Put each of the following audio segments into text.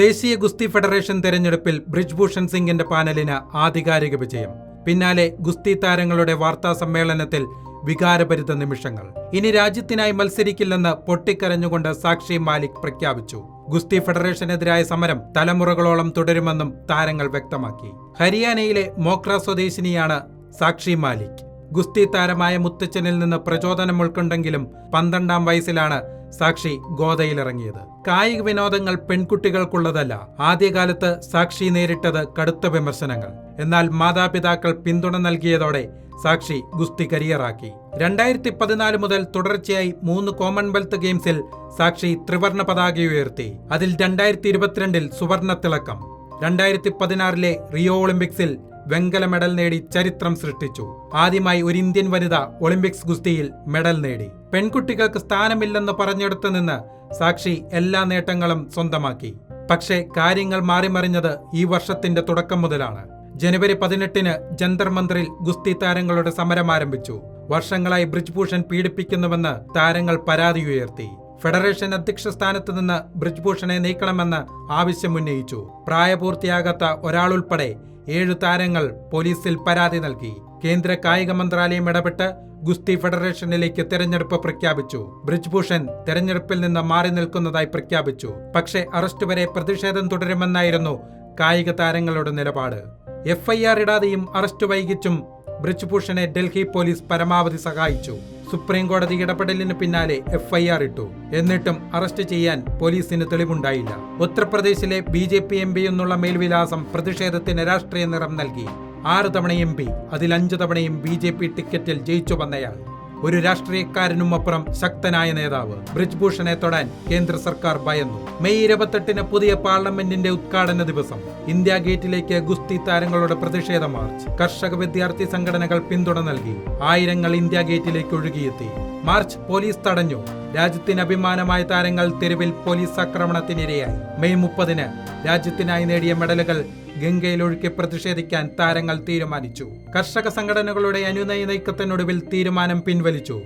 ദേശീയ ഗുസ്തി ഫെഡറേഷൻ തെരഞ്ഞെടുപ്പിൽ ബ്രിജ്ഭൂഷൺ സിംഗിന്റെ പാനലിന് ആധികാരിക വിജയം. പിന്നാലെ ഗുസ്തി താരങ്ങളുടെ വാർത്താ സമ്മേളനത്തിൽ വികാരഭരിത നിമിഷങ്ങൾ. ഇനി രാജ്യത്തിനായി മത്സരിക്കില്ലെന്ന് പൊട്ടിക്കരഞ്ഞുകൊണ്ട് സാക്ഷി മാലിക് പ്രഖ്യാപിച്ചു. ഗുസ്തി ഫെഡറേഷനെതിരായ സമരം തലമുറകളോളം തുടരുമെന്നും താരങ്ങൾ വ്യക്തമാക്കി. ഹരിയാനയിലെ മോക്ര സ്വദേശിനിയാണ് സാക്ഷി മാലിക്. ഗുസ്തി താരമായ മുത്തച്ഛനിൽ നിന്ന് പ്രചോദനം ഉൾക്കൊണ്ടെങ്കിലും പന്ത്രണ്ടാം വയസ്സിലാണ് സാക്ഷി ഗോതയിലിറങ്ങിയത് കായിക വിനോദങ്ങൾ പെൺകുട്ടികൾക്കുള്ളതല്ല ആദ്യകാലത്ത് സാക്ഷി നേരിട്ടത് കടുത്ത വിമർശനങ്ങൾ. എന്നാൽ മാതാപിതാക്കൾ പിന്തുണ നൽകിയതോടെ സാക്ഷി ഗുസ്തി കരിയറാക്കി. രണ്ടായിരത്തി പതിനാല് മുതൽ തുടർച്ചയായി മൂന്ന് കോമൺവെൽത്ത് ഗെയിംസിൽ സാക്ഷി ത്രിവർണ പതാക ഉയർത്തി. അതിൽ രണ്ടായിരത്തി ഇരുപത്തിരണ്ടിൽ സുവർണ തിളക്കം. രണ്ടായിരത്തി പതിനാറിലെ റിയോ ഒളിമ്പിക്സിൽ വെങ്കല മെഡൽ നേടി ചരിത്രം സൃഷ്ടിച്ചു. ആദ്യമായി ഒരു ഇന്ത്യൻ വനിത ഒളിമ്പിക്സ് ഗുസ്തിയിൽ മെഡൽ നേടി. പെൺകുട്ടികൾക്ക് സ്ഥാനമില്ലെന്ന് പറഞ്ഞെടുത്തു നിന്ന് സാക്ഷി എല്ലാ നേട്ടങ്ങളും സ്വന്തമാക്കി. പക്ഷേ കാര്യങ്ങൾ മാറിമറിഞ്ഞത് ഈ വർഷത്തിന്റെ തുടക്കം മുതലാണ്. ജനുവരി പതിനെട്ടിന് ജന്തർ മന്ദിറിൽ ഗുസ്തി താരങ്ങളുടെ സമരം ആരംഭിച്ചു. വർഷങ്ങളായി ബ്രിജ്ഭൂഷൺ പീഡിപ്പിക്കുന്നുവെന്ന് താരങ്ങൾ പരാതി ഉയർത്തി. ഫെഡറേഷൻ അധ്യക്ഷ സ്ഥാനത്ത് നിന്ന് ബ്രിജ്ഭൂഷണെ നീക്കണമെന്ന് ആവശ്യമുന്നയിച്ചു പ്രായപൂർത്തിയാകാത്ത ഒരാളുൾപ്പെടെ ഏഴു താരങ്ങൾ പോലീസിൽ പരാതി നൽകി. കേന്ദ്ര കായിക മന്ത്രാലയം ഇടപെട്ട് ഗുസ്തി ഫെഡറേഷനിലേക്ക് തെരഞ്ഞെടുപ്പ് പ്രഖ്യാപിച്ചു. ബ്രിജ്ഭൂഷൺ തെരഞ്ഞെടുപ്പിൽ നിന്ന് മാറി നിൽക്കുന്നതായി പ്രഖ്യാപിച്ചു. പക്ഷേ അറസ്റ്റ് വരെ പ്രതിഷേധം തുടരുമെന്നായിരുന്നു കായിക താരങ്ങളുടെ നിലപാട്. എഫ്ഐആർ ഇടാതെയും അറസ്റ്റ് വൈകിച്ചും ബ്രിജ്ഭൂഷണെ ഡൽഹി പോലീസ് പരമാവധി സഹായിച്ചു. സുപ്രീം കോടതി ഇടപെടലിന് പിന്നാലെ എഫ്ഐആർ ഇട്ടു. എന്നിട്ടും അറസ്റ്റ് ചെയ്യാൻ പോലീസിന് തെളിവുണ്ടായില്ല. ഉത്തർപ്രദേശിലെ B J P M P എന്നുള്ള മേൽവിലാസം പ്രതിഷേധത്തിന് രാഷ്ട്രീയ നിറം നൽകി. ആറ് തവണ എം പി അതിൽ അഞ്ചു തവണയും ബി ജെ പി ടിക്കറ്റിൽ ജയിച്ചു വന്നയാൾ. ഒരു രാഷ്ട്രീയക്കാരനും അപ്പുറം ശക്തനായ നേതാവ്. ബ്രിജ്ഭൂഷണെ തൊടാൻ കേന്ദ്ര സർക്കാർ ഭയന്നു. മെയ് ഇരുപത്തെട്ടിന് പുതിയ പാർലമെന്റിന്റെ ഉദ്ഘാടന ദിവസം. ഇന്ത്യ ഗേറ്റിലേക്ക് ഗുസ്തി താരങ്ങളുടെ പ്രതിഷേധ മാർച്ച്. കർഷക വിദ്യാർത്ഥി സംഘടനകൾ പിന്തുണ നൽകി. ആയിരങ്ങൾ ഇന്ത്യ ഗേറ്റിലേക്ക് ഒഴുകിയെത്തി. മാർച്ച് പോലീസ് തടഞ്ഞു. രാജ്യത്തിന് അഭിമാനമായ താരങ്ങൾ തെരുവിൽ പോലീസ് ആക്രമണത്തിനിരയായി. മെയ് മുപ്പതിന് രാജ്യത്തിനായി നേടിയ മെഡലുകൾ ഗംഗയിലൊഴുക്കി പ്രതിഷേധിക്കാൻ താരങ്ങൾ തീരുമാനിച്ചു. കർഷക സംഘടനകളുടെ അനുനയ നീക്കത്തിനൊടുവിൽ തീരുമാനം പിൻവലിച്ചു.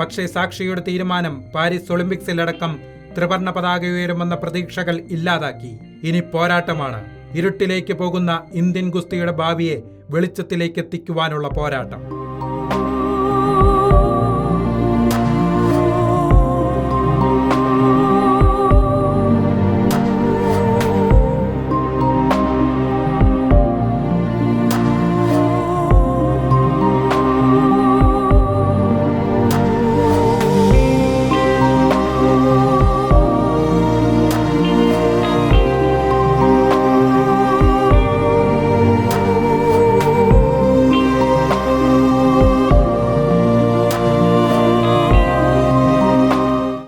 പക്ഷേ സാക്ഷിയുടെ തീരുമാനം പാരീസ് ഒളിമ്പിക്സിലടക്കം ത്രിവർണ പതാക ഉയരുമെന്ന പ്രതീക്ഷകൾ ഇല്ലാതാക്കി. ഇനി പോരാട്ടമാണ്. ഇരുട്ടിലേക്ക് പോകുന്ന ഇന്ത്യൻ ഗുസ്തിയുടെ ഭാവിയെ വെളിച്ചത്തിലേക്ക് എത്തിക്കുവാനുള്ള പോരാട്ടം.